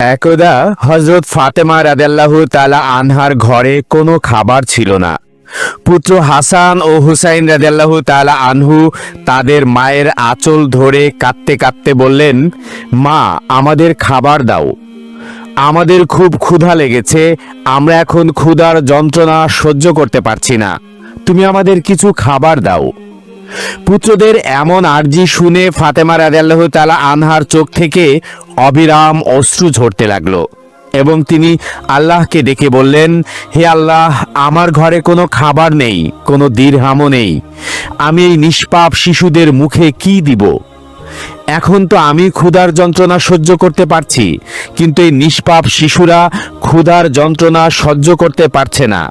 একদা হজরত ফাতেমা রাদেল্লাহু তালা আনহার ঘরে কোনো খাবার ছিল না। পুত্র হাসান ও হুসাইন রাদেল্লাহু তালা আনহু তাদের মায়ের আঁচল ধরে কাঁদতে কাঁদতে বললেন, মা, আমাদের খাবার দাও। আমাদের খুব ক্ষুধা লেগেছে, আমরা এখন ক্ষুধার যন্ত্রণা সহ্য করতে পারছি না। তুমি আমাদের কিছু খাবার দাও। পুত্রদের এমন আর্জি শুনে ফাতেমা রাদিয়াল্লাহু তালা আনহার চোখ থেকে অবিরাম অশ্রু ঝরতে লাগল এবং তিনি আল্লাহকে ডেকে বললেন, হে আল্লাহ, আমার ঘরে কোনো খাবার নেই, কোনো দীর্হামও নেই। আমি এই নিষ্পাপ শিশুদের মুখে কি দিব? এখন তো আমি ক্ষুধার যন্ত্রণা সহ্য করতে পারছি, কিন্তু এই নিষ্পাপ শিশুরা ক্ষুধার যন্ত্রণা সহ্য করতে পারছে না।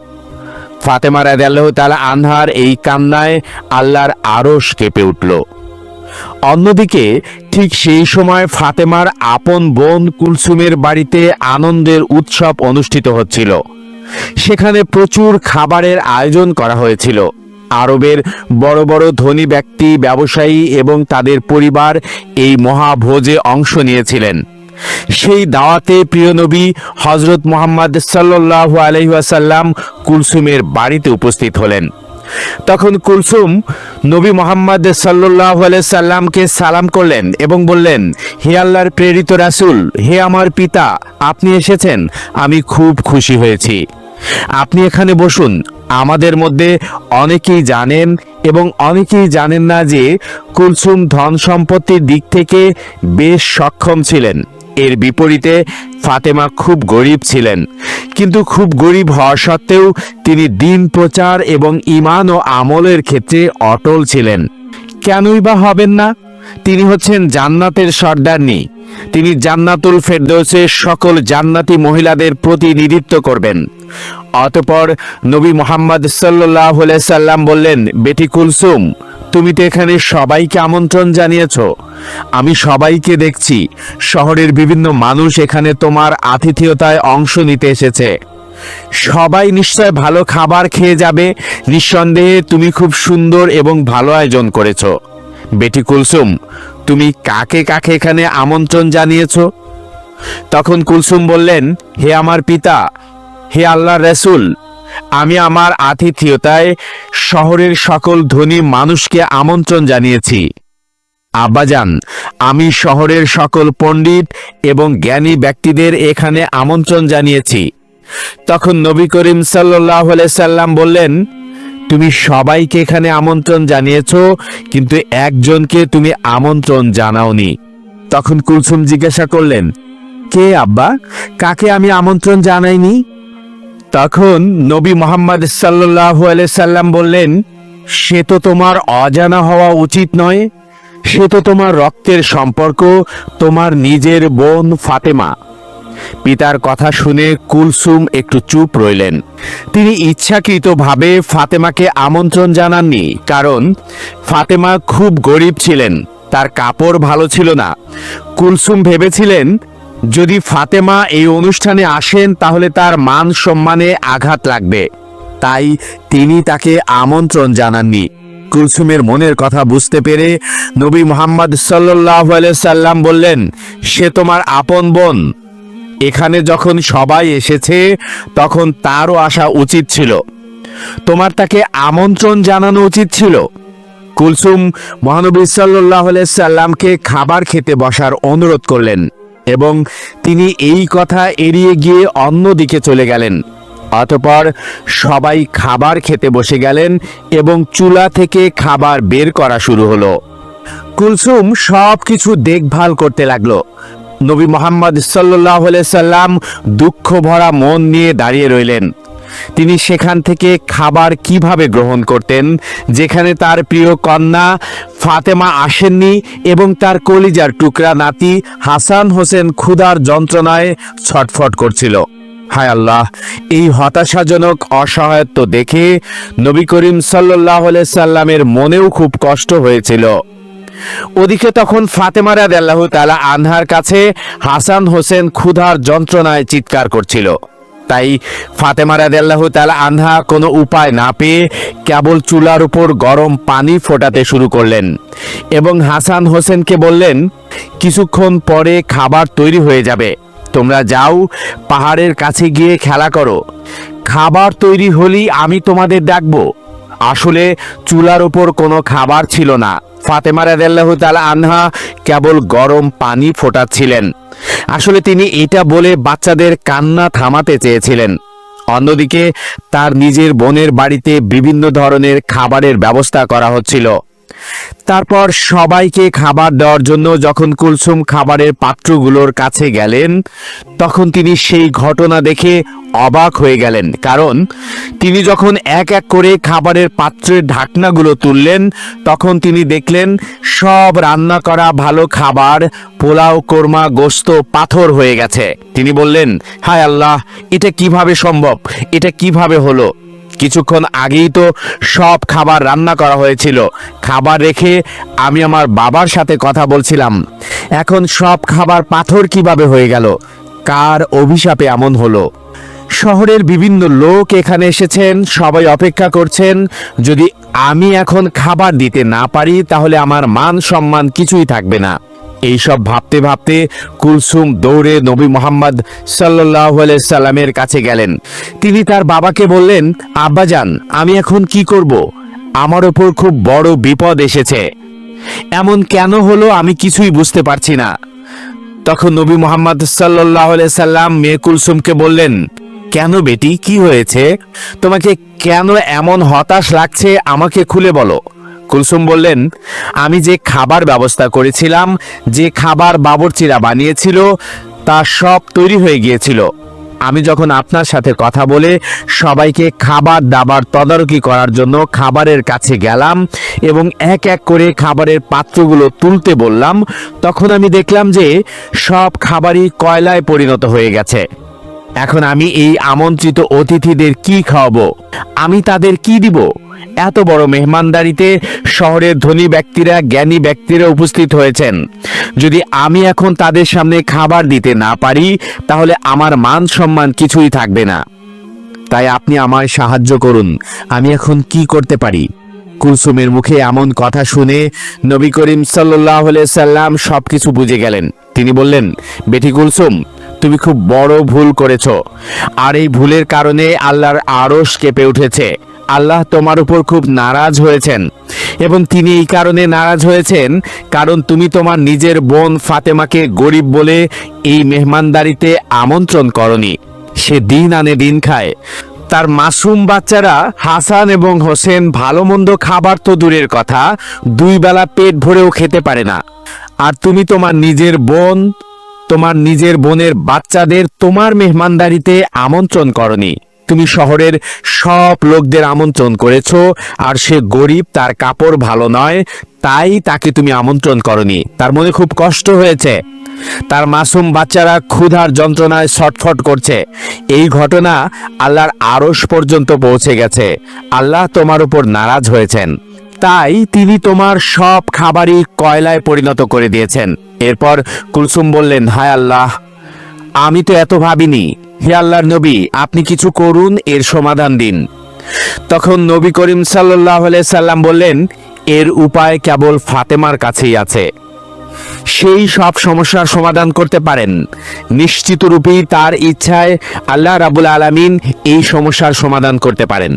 ফাতেমা রাদিয়াল্লাহু তাআলা আনহার এই কান্নায় আল্লাহর আরশ কেঁপে উঠল। অন্যদিকে ঠিক সেই সময় ফাতেমার আপন বোন কুলসুমের বাড়িতে আনন্দের উৎসব অনুষ্ঠিত হচ্ছিল। সেখানে প্রচুর খাবারের আয়োজন করা হয়েছিল। আরবের বড় বড় ধনী ব্যক্তি, ব্যবসায়ী এবং তাদের পরিবার এই মহাভোজে অংশ নিয়েছিলেন। সেই দাওয়াতে প্রিয় নবী হজরত মোহাম্মদ সাল্লাহ আলহিহাসাল্লাম কুলসুমের বাড়িতে উপস্থিত হলেন। তখন কুলসুম নবী মোহাম্মদ সাল্লাহ সাল্লামকে সালাম করলেন এবং বললেন, হে আল্লাহর প্রেরিত রাসুল, হে আমার পিতা, আপনি এসেছেন, আমি খুব খুশি হয়েছি। আপনি এখানে বসুন, আমাদের মধ্যে অনেকেই জানেন এবং অনেকেই জানেন না যে কুলসুম ধন সম্পত্তির দিক থেকে বেশ সক্ষম ছিলেন। এর বিপরীতে ফাতেমা খুব গরিব ছিলেন। কিন্তু খুব গরিব হওয়া সত্ত্বেও তিনি দিন প্রচার এবং ইমান ও আমলের ক্ষেত্রে অটল ছিলেন। কেনই বা হবেন না? তিনি হচ্ছেন জান্নাতের সর্দারনি। তিনি জান্নাতুল ফেরদৌসের সকল জান্নাতি মহিলাদের প্রতিনিধিত্ব করবেন। অতপর নবী মোহাম্মদ সাল্লাহ সাল্লাম বললেন, বেটি কুলসুম তুমি তো এখানে সবাইকে আমন্ত্রণ জানিয়েছ। আমি সবাইকে দেখছি, শহরের বিভিন্ন মানুষ এখানে তোমার আতিথেয়তায় অংশ নিতে এসেছে। সবাই নিশ্চয় ভালো খাবার খেয়ে যাবে, নিঃসন্দেহে তুমি খুব সুন্দর এবং ভালো আয়োজন করেছ। বেটি কুলসুম, তুমি কাকে কাকে এখানে আমন্ত্রণ জানিয়েছ? তখন কুলসুম বললেন, হে আমার পিতা, হে আল্লাহ রসুল আমি আমার আতিথেয়তায় শহরের সকল ধনী মানুষকে আমন্ত্রণ জানিয়েছি। আব্বাজান, আমি শহরের সকল পণ্ডিত এবং জ্ঞানী ব্যক্তিদের এখানে আমন্ত্রণ জানিয়েছি। তখন নবী করিম সাল্লাহ সাল্লাম বললেন, তুমি সবাইকে এখানে আমন্ত্রণ জানিয়েছো, কিন্তু একজনকে তুমি আমন্ত্রণ জানাওনি। তখন কুলসুম জিজ্ঞাসা করলেন, কে আব্বা? কাকে আমি আমন্ত্রণ জানাইনি? তখন নবী মোহাম্মদ সাল্লাহ সাল্লাম বললেন, সে তো তোমার অজানা হওয়া উচিত নয়। সে তো তোমার রক্তের সম্পর্ক, তোমার নিজের বোন ফাতেমা। পিতার কথা শুনে কুলসুম একটু চুপ রইলেন। তিনি ইচ্ছাকৃতভাবে ফাতেমাকে আমন্ত্রণ জানাননি, কারণ ফাতেমা খুব গরিব ছিলেন, তার কাপড় ভালো ছিল না। কুলসুম ভেবেছিলেন যদি ফাতেমা এই অনুষ্ঠানে আসেন, তাহলে তার মান সম্মানে আঘাত লাগবে। তাই তিনি তাকে আমন্ত্রণ জানাননি। কুলসুমের মনের কথা বুঝতে পেরে নবী মোহাম্মদ সাল্লাহ সাল্লাম বললেন, সে তোমার আপন বোন। এখানে যখন সবাই এসেছে, তখন তারও আসা উচিত ছিল। তোমার তাকে আমন্ত্রণ জানানো উচিত ছিল। কুলসুম মহানবী সাল্লাহ সাল্লামকে খাবার খেতে বসার অনুরোধ করলেন। এবং তিনি এই কথা এড়িয়ে গিয়ে অন্য দিকে চলে গেলেন। অতপর সবাই খাবার খেতে বসে গেলেন এবং চুলা থেকে খাবার বের করা শুরু হলো। কুলসুম সব কিছু দেখভাল করতে লাগল। নবী মোহাম্মদ সাল্লাহ সাল্লাম দুঃখ ভরা মন নিয়ে দাঁড়িয়ে রইলেন। তিনি সেখান থেকে খাবার কীভাবে গ্রহণ করতেন, যেখানে তার প্রিয় কন্যা ফাতেমা আসেননি এবং তার কলিজার টুকরা নাতি হাসান হোসেন ক্ষুধার যন্ত্রণায় ছটফট করছিল। হায় আল্লাহ, এই হতাশাজনক অসহায়ত্ব দেখে নবী করিম সাল্লাহ সাল্লামের মনেও খুব কষ্ট হয়েছিল। ওদিকে তখন ফাতেমা রাদিয়াল্লাহু তাআলা আনহার কাছে হাসান হোসেন ক্ষুধার যন্ত্রণায় চিৎকার করছিল। তাই ফাতেমা রাদিয়াল্লাহু তাআলা আনহা কোনো উপায় না পেয়ে কেবল চুলার উপর গরম পানি ফোটাতে শুরু করলেন এবং হাসান হোসেনকে বললেন, কিছুক্ষণ পরে খাবার তৈরি হয়ে যাবে। তোমরা যাও, পাহাড়ের কাছে গিয়ে খেলা করো। খাবার তৈরি হলেই আমি তোমাদের ডাকবো। আসলে চুলার ওপর কোনো খাবার ছিল না। ফাতেমা রাদিয়াল্লাহু তাআলা আনহা কেবল গরম পানি ফোটাচ্ছিলেন। আসলে তিনি এটা বলে বাচ্চাদের কান্না থামাতে চেয়েছিলেন। অন্যদিকে তার নিজের বোনের বাড়িতে বিভিন্ন ধরনের খাবারের ব্যবস্থা করা হচ্ছিল। তারপর সবাইকে খাবার দেওয়ার জন্য যখন কুলসুম খাবারের পাত্রগুলোর কাছে গেলেন, তখন তিনি সেই ঘটনা দেখে অবাক হয়ে গেলেন, কারণ তিনি যখন এক এক করে খাবারের পাত্রের ঢাকনাগুলো তুললেন, তখন তিনি দেখলেন সব রান্না করা ভালো খাবার, পোলাও, কোরমা, গোস্ত, পাথর হয়ে গেছে। তিনি বললেন, হায় আল্লাহ, এটা কীভাবে সম্ভব? এটা কীভাবে হলো? কিছুক্ষণ আগেই তো সব খাবার রান্না করা হয়েছিল। খাবার রেখে আমি আমার বাবার সাথে কথা বলছিলাম। এখন সব খাবার পাথর কীভাবে হয়ে গেল? কার অভিশাপে এমন হলো? শহরের বিভিন্ন লোক এখানে এসেছেন, সবাই অপেক্ষা করছেন, যদি আমি এখন খাবার দিতে না পারি, তাহলে আমার মান সম্মান কিছুই থাকবে না। এইসব ভাবতে ভাবতে কুলসুম দৌড়ে নবী মোহাম্মদ সাল্লাহ সাল্লামের কাছে গেলেন। তিনি তার বাবাকে বললেন আব্বাজান আমি এখন কি করব? আমার ওপর খুব বড় বিপদ এসেছে। এমন কেন হলো আমি কিছুই বুঝতে পারছি না। তখন নবী মোহাম্মদ সাল্লাহ সাল্লাম মেয়ে কুলসুমকে বললেন কেন বেটি? কি হয়েছে? তোমাকে কেন এমন হতাশ লাগছে? আমাকে খুলে বলো। কুলসুম বললেন, আমি যে খাবার ব্যবস্থা করেছিলাম, যে খাবার বাবরচিরা বানিয়েছিল, তা সব তৈরি হয়ে গিয়েছিল। আমি যখন আপনার সাথে কথা বলে সবাইকে খাবার দাবার তদারকি করার জন্য খাবারের কাছে গেলাম এবং এক এক করে খাবারের পাত্রগুলো তুলতে বললাম, তখন আমি দেখলাম যে সব খাবারই কয়লায় পরিণত হয়ে গেছে। এখন আমি এই আমন্ত্রিত অতিথিদের কি খাওয়াবো? আমি তাদের কি দিব? এত বড় মেহমানদারিতে শহরের ধনী ব্যক্তিরা, জ্ঞানী ব্যক্তিরা উপস্থিত হয়েছেন। যদি আমি এখন তাদের সামনে খাবার দিতে না পারি, তাহলে আমার মান সম্মান কিছুই থাকবে না। তাই আপনি আমায় সাহায্য করুন। আমি এখন কি করতে পারি? কুলসুমের মুখে এমন কথা শুনে নবী করিম সাল্লাহ সাল্লাম সবকিছু বুঝে গেলেন। তিনি বললেন, বেটি কুলসুম তুমি খুব বড় ভুল করেছ। আর এই ভুলের কারণে আল্লাহর আড়স কেঁপে উঠেছে। আল্লাহ তোমার উপর খুব নারাজ হয়েছেন। এবং তিনি এই কারণে নারাজ হয়েছেন, কারণ তুমি তোমার নিজের বোন ফাতেমাকে গরিব বলে এই মেহমানদারিতে আমন্ত্রণ করনি। সে দিন আনে দিন খায়। তার মাসুম বাচ্চারা হাসান এবং হোসেন ভালো মন্দ খাবার তো দূরের কথা, দুই বেলা পেট ভরেও খেতে পারে না। আর তুমি তোমার নিজের বোন তোমার নিজের বোনের বাচ্চাদের তোমার মেহমানদারিতে আমন্ত্রণ করনি। তুমি শহরের সব লোকদের আমন্ত্রণ করেছ, আর সে গরিব, তার কাপড় ভালো নয়, তাই তাকে তুমি আমন্ত্রণ করনি। তার মনে খুব কষ্ট হয়েছে। তার মাসুম বাচ্চারা ক্ষুধার যন্ত্রণায় ছটফট করছে। এই ঘটনা আল্লাহর আড়স পর্যন্ত পৌঁছে গেছে। আল্লাহ তোমার উপর নারাজ হয়েছেন। তাই তিনি তোমার সব খাবারই কয়লায় পরিণত করে দিয়েছেন। এরপর কুলসুম বললেন, হায় আল্লাহ, আমি তো এত ভাবিনি। হে আল্লাহর নবী, আপনি কিছু করুন, এর সমাধান দিন। তখন নবী করিম সাল্লাহ সাল্লাম বললেন, এর উপায় কেবল ফাতেমার কাছেই আছে। সেই সব সমস্যার সমাধান করতে পারেন। নিশ্চিত রূপেই তার ইচ্ছায় আল্লাহ রাবুল আলামিন এই সমস্যার সমাধান করতে পারেন।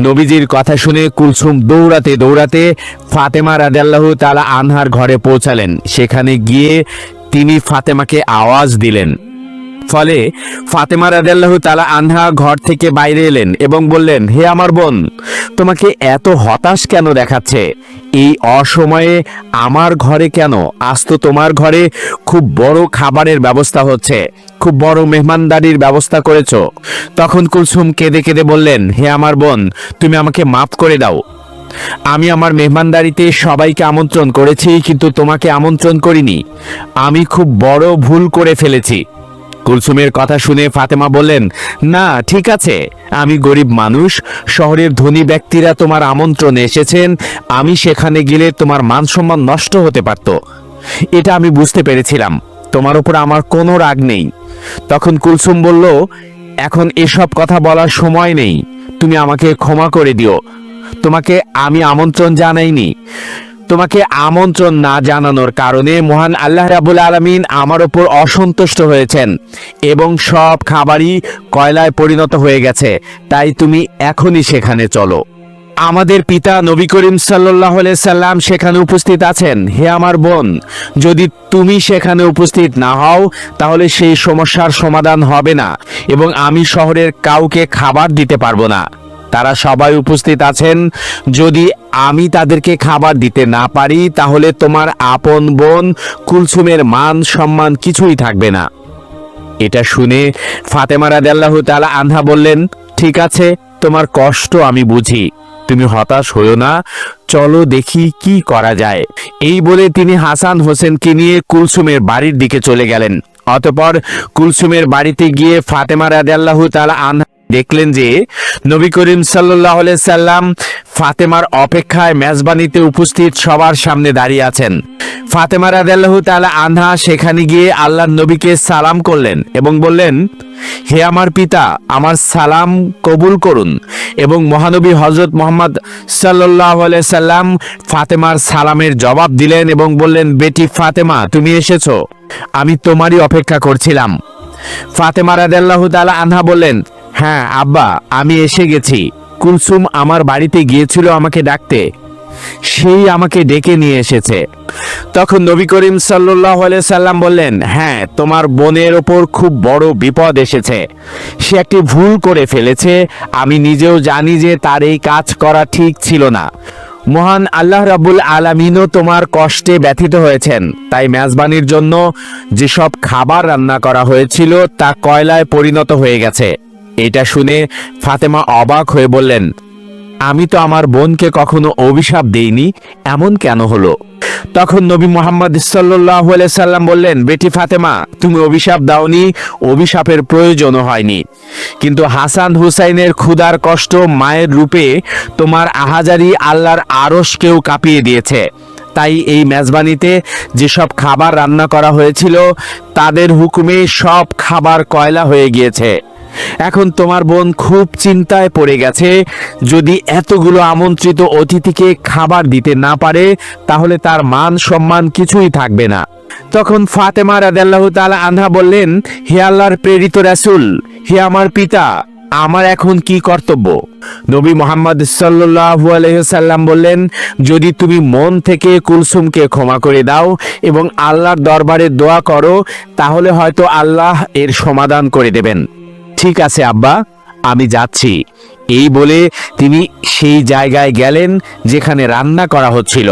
নবীজির কথা শুনে কুলসুম দৌড়াতে দৌড়াতে ফাতেমা রাজাল্লাহ তালা আনহার ঘরে পৌঁছালেন। সেখানে গিয়ে তিনি ফাতেমাকে আওয়াজ দিলেন। ফলে ফাতেমা রাদাল্লাহ তালা আনহা ঘর থেকে বাইরে এলেন এবং বললেন, হে আমার বোন, তোমাকে এত হতাশ কেন দেখাচ্ছে? এই অসময়ে আমার ঘরে কেন? আজ তো তোমার ঘরে খুব বড় খাবারের ব্যবস্থা হচ্ছে, খুব বড় মেহমানদারির ব্যবস্থা করেছ। তখন কুলসুম কেঁদে কেঁদে বললেন, হে আমার বোন, তুমি আমাকে মাফ করে দাও। আমি আমার মেহমানদারিতে সবাইকে আমন্ত্রণ করেছি, কিন্তু তোমাকে আমন্ত্রণ করিনি। আমি খুব বড় ভুল করে ফেলেছি। কুলসুমের কথা শুনে ফাতেমা বললেন, না, ঠিক আছে, আমি গরিব মানুষ, শহরের ধনী ব্যক্তিরা তোমার আমন্ত্রণে এসেছেন, আমি সেখানে গেলে তোমার মান সম্মান নষ্ট হতে পারত। এটা আমি বুঝতে পেরেছিলাম, তোমার উপর আমার কোনো রাগ নেই। তখন কুলসুম বলল, এখন এসব কথা বলার সময় নেই, তুমি আমাকে ক্ষমা করে দিও। তোমাকে আমি আমন্ত্রণ জানাইনি। তোমাকে আমন্ত্রণ না জানানোর কারণে মহান আল্লাহ রাবুল আলমিন আমার ওপর অসন্তুষ্ট হয়েছেন এবং সব খাবারই কয়লায় পরিণত হয়ে গেছে, তাই তুমি এখনই সেখানে চলো। আমাদের পিতা নবী করিম সাল্লাহ সাল্লাম সেখানে উপস্থিত আছেন। হে আমার বোন, যদি তুমি সেখানে উপস্থিত না হও, তাহলে সেই সমস্যার সমাধান হবে না এবং আমি শহরের কাউকে খাবার দিতে পারব না। তারা সবাই উপস্থিত আছেন। যদি আমি তাদেরকে খাবার দিতে না পারি, তাহলে তোমার আপন বোন কুলসুমের মান সম্মান কিছুই থাকবে না। এটা শুনে ফাতেমা রাদিয়াল্লাহু তালা আন্ধা বললেন, ঠিক আছে, তোমার কষ্ট আমি বুঝি। তুমি হতাশ হইও না। চলো দেখি কি করা যায়। এই বলে তিনি হাসান হোসেনকে নিয়ে কুলসুমের বাড়ির দিকে চলে গেলেন। অতপর কুলসুমের বাড়িতে গিয়ে ফাতেমা রাদিয়াল্লাহু তালা আনহা দেখলেন যে নবী করিম সাল্লাহ সাল্লাম ফাতেমার অপেক্ষায় মেজবানিতে উপস্থিত সবার সামনে দাঁড়িয়ে আছেন। ফাতেমা রাদিয়াল্লাহু তাআলা আনহা সেখানে গিয়ে আল্লাহর নবীকে সালাম করলেন এবং বললেন, হে আমার পিতা, আমার সালাম কবুল করুন। এবং মহানবী হজরত মোহাম্মদ সাল্লাহ সাল্লাম ফাতেমার সালামের জবাব দিলেন এবং বললেন, বেটি ফাতেমা, তুমি এসেছ। আমি তোমারই অপেক্ষা করছিলাম। ফাতেমা রাদিয়াল্লাহু তাআলা আনহা বললেন হ্যাঁ আব্বা, আমি এসে গেছি। কুলসুম আমার বাড়িতে গিয়েছিল আমাকে ডাকতে। সেই আমাকে ডেকে নিয়ে এসেছে। তখন নবী করিম সাল্লাহ সাল্লাম বললেন হ্যাঁ তোমার বোনের ওপর খুব বড় বিপদ এসেছে। সে একটি ভুল করে ফেলেছে। আমি নিজেও জানি যে তার এই কাজ করা ঠিক ছিল না। মহান আল্লাহ রাবুল আলামিনও তোমার কষ্টে ব্যথিত হয়েছেন। তাই মেজবানির জন্য যেসব খাবার রান্না করা হয়েছিল তা কয়লায় পরিণত হয়ে গেছে। এটা শুনে ফাতেমা অবাক হয়ে বললেন, আমি তো আমার বোনকে কখনো অভিশাপ দেইনি, এমন কেন হলো? তখন নবী মোহাম্মদ সাল্লাহ সাল্লাম বললেন, বেটি ফাতেমা, তুমি অভিশাপ দাওনি, অভিশাপের প্রয়োজনও হয়নি। কিন্তু হাসান হুসাইনের ক্ষুধার কষ্ট মায়ের রূপে তোমার আহাজারি আল্লাহর আরশকেও কাঁপিয়ে দিয়েছে। তাই এই মেজবানিতে যেসব খাবার রান্না করা হয়েছিল, তাদের হুকুমে সব খাবার কয়লা হয়ে গিয়েছে। এখন তোমার বোন খুব চিন্তায় পড়ে গেছে। যদি এতগুলো আমন্ত্রিত অতিথিকে খাবার দিতে না পারে, তাহলে তার মান সম্মান কিছুই থাকবে না। তখন ফাতেমা রাদিয়াল্লাহু তাআলা আনহা বললেন, হে আল্লাহর প্রেরিত রাসূল, হে আমার পিতা, আমার এখন কি কর্তব্য? নবী মোহাম্মদ আলাইহি সাল্লাম বললেন, যদি তুমি মন থেকে কুলসুমকে ক্ষমা করে দাও এবং আল্লাহর দরবারে দোয়া করো, তাহলে হয়তো আল্লাহ এর সমাধান করে দেবেন। ঠিক আছে, আব্বা, আমি যাচ্ছি। এই বলে তিনি সেই জায়গায় গেলেন যেখানে রান্না করা হচ্ছিল।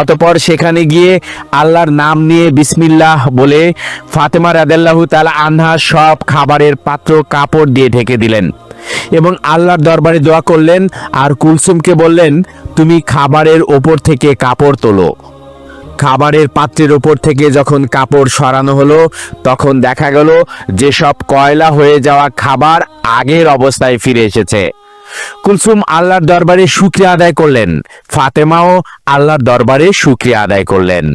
অতপর সেখানে গিয়ে আল্লাহর নাম নিয়ে বিসমিল্লাহ বলে ফাতেমা রাদেল্লাহু তালা আনহা সব খাবারের পাত্র কাপড় দিয়ে ঢেকে দিলেন এবং আল্লাহর দরবারে দোয়া করলেন আর কুলসুমকে বললেন, তুমি খাবারের ওপর থেকে কাপড় তোলো। খাবারের পাত্রের ওপর থেকে যখন কাপড় সরানো হলো, তখন দেখা গেল যেসব কয়লা হয়ে যাওয়া খাবার আগের অবস্থায় ফিরে এসেছে। কুলসুম আল্লাহর দরবারে শুক্রিয়া আদায় করলেন। ফাতেমাও আল্লাহর দরবারে শুক্রিয়া আদায় করলেন।